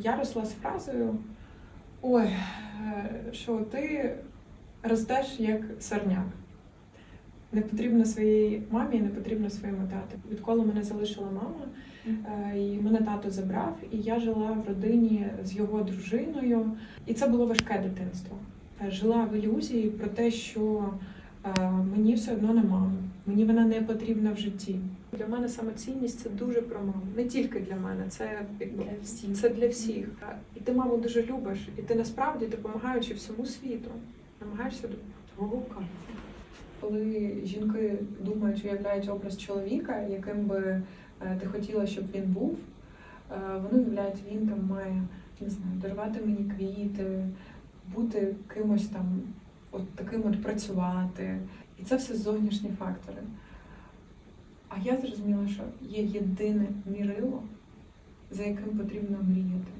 Я росла з фразою: ой, що ти ростеш як сорняк. Не потрібно своїй мамі, не потрібно своєму тату. Відколи мене залишила мама, е, і мене тато забрав, і я жила в родині з його дружиною. І це було важке дитинство. Е, Жила в ілюзії про те, що е, мені все одно не мама, мені вона не потрібна в житті. Для мене самоцінність це дуже про маму. Не тільки для мене, це якби Для всіх. це для всіх. І ти маму дуже любиш, і ти насправді допомагаючи всьому світу, намагаєшся допомогти. Коли жінки думають, уявляють образ чоловіка, яким би е, ти хотіла, щоб він був, е, вони уявляють, він там має не знаю, дарувати мені квіти, бути кимось там, от таким от працювати. І це все зовнішні фактори. А я зрозуміла, що є єдине мірило, за яким потрібно мріяти.